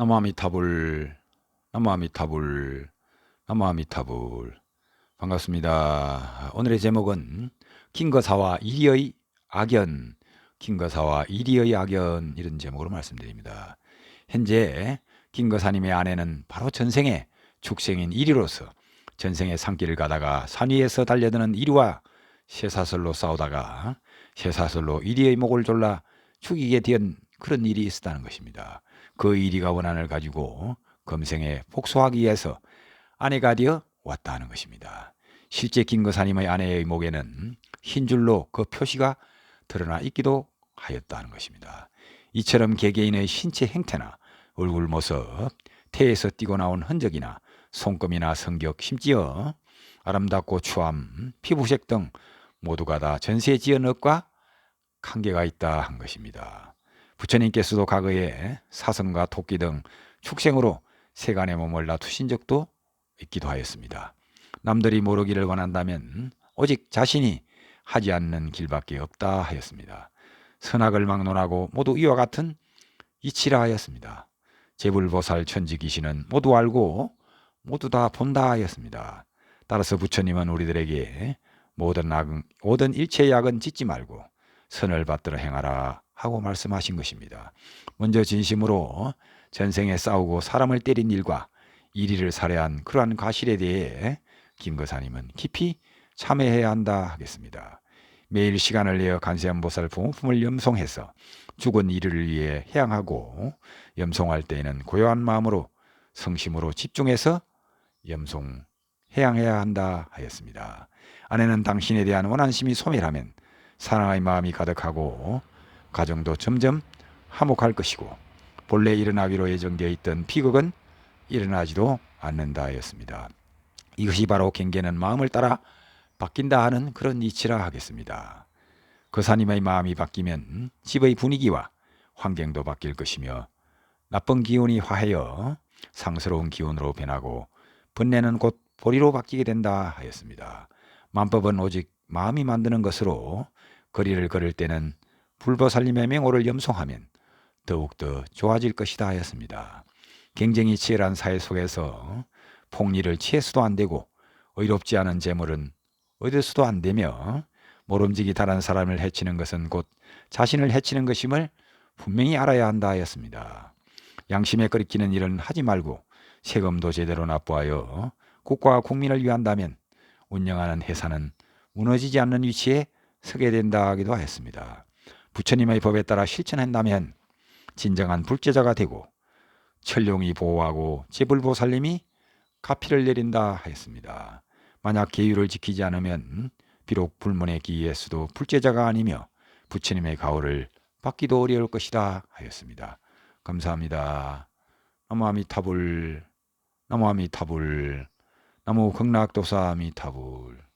나무아미타불 나무아미타불 나무아미타불 반갑습니다. 오늘의 제목은 김거사와 이리의 악연 김거사와 이리의 악연 이런 제목으로 말씀드립니다. 현재 김거사님의 아내는 바로 전생의 축생인 이리로서 전생의 산길을 가다가 산 위에서 달려드는 이리와 쇠사슬로 싸우다가 쇠사슬로 이리의 목을 졸라 죽이게 된 그런 일이 있었다는 것입니다. 그 이리가 원한을 가지고 검생에 복수하기 위해서 아내가 되어 왔다 하는 것입니다. 실제 김거사님의 아내의 목에는 흰 줄로 그 표시가 드러나 있기도 하였다는 것입니다. 이처럼 개개인의 신체 행태나 얼굴 모습, 태에서 띄고 나온 흔적이나 손금이나 성격, 심지어 아름답고 추함, 피부색 등 모두가 다 전세 지연업과 관계가 있다 한 것입니다. 부처님께서도 과거에 사슴과 토끼 등 축생으로 세간의 몸을 다투신 적도 있기도 하였습니다. 남들이 모르기를 원한다면 오직 자신이 하지 않는 길밖에 없다 하였습니다. 선악을 막론하고 모두 이와 같은 이치라 하였습니다. 제불보살 천지귀신은 모두 알고 모두 다 본다 하였습니다. 따라서 부처님은 우리들에게 모든 악, 모든 일체의 악은 짓지 말고 선을 받들어 행하라 하고 말씀하신 것입니다. 먼저 진심으로 전생에 싸우고 사람을 때린 일과 이리를 살해한 그러한 과실에 대해 김거사님은 깊이 참회해야 한다 하겠습니다. 매일 시간을 내어 간세음보살 부모품을 염송해서 죽은 이리를 위해 해양하고 염송할 때에는 고요한 마음으로 성심으로 집중해서 염송 해양해야 한다 하였습니다. 아내는 당신에 대한 원한심이 소멸하면 사랑의 마음이 가득하고 가정도 점점 화목할 것이고 본래 일어나기로 예정되어 있던 비극은 일어나지도 않는다 하였습니다. 이것이 바로 경계는 마음을 따라 바뀐다 하는 그런 이치라 하겠습니다. 거사님의 마음이 바뀌면 집의 분위기와 환경도 바뀔 것이며 나쁜 기운이 화하여 상스러운 기운으로 변하고 번뇌는 곧 보리로 바뀌게 된다 하였습니다. 만법은 오직 마음이 만드는 것으로 거리를 걸을 때는 불보살님의 명호를 염송하면 더욱더 좋아질 것이다 하였습니다. 경쟁이 치열한 사회 속에서 폭리를 취해서도 안 되고 의롭지 않은 재물은 얻을 수도 안 되며 모름지기 다른 사람을 해치는 것은 곧 자신을 해치는 것임을 분명히 알아야 한다 하였습니다. 양심에 끓이키는 일은 하지 말고 세금도 제대로 납부하여 국가와 국민을 위한다면 운영하는 회사는 무너지지 않는 위치에 서게 된다 하기도 하였습니다. 부처님의 법에 따라 실천한다면 진정한 불제자가 되고 천룡이 보호하고 제불보살님이 가피를 내린다 하였습니다. 만약 계율을 지키지 않으면 비록 불문에 기이했어도 불제자가 아니며 부처님의 가호를 받기도 어려울 것이다 하였습니다. 감사합니다. 나무 아미타불 나무 아미타불 나무 극락도사 아미타불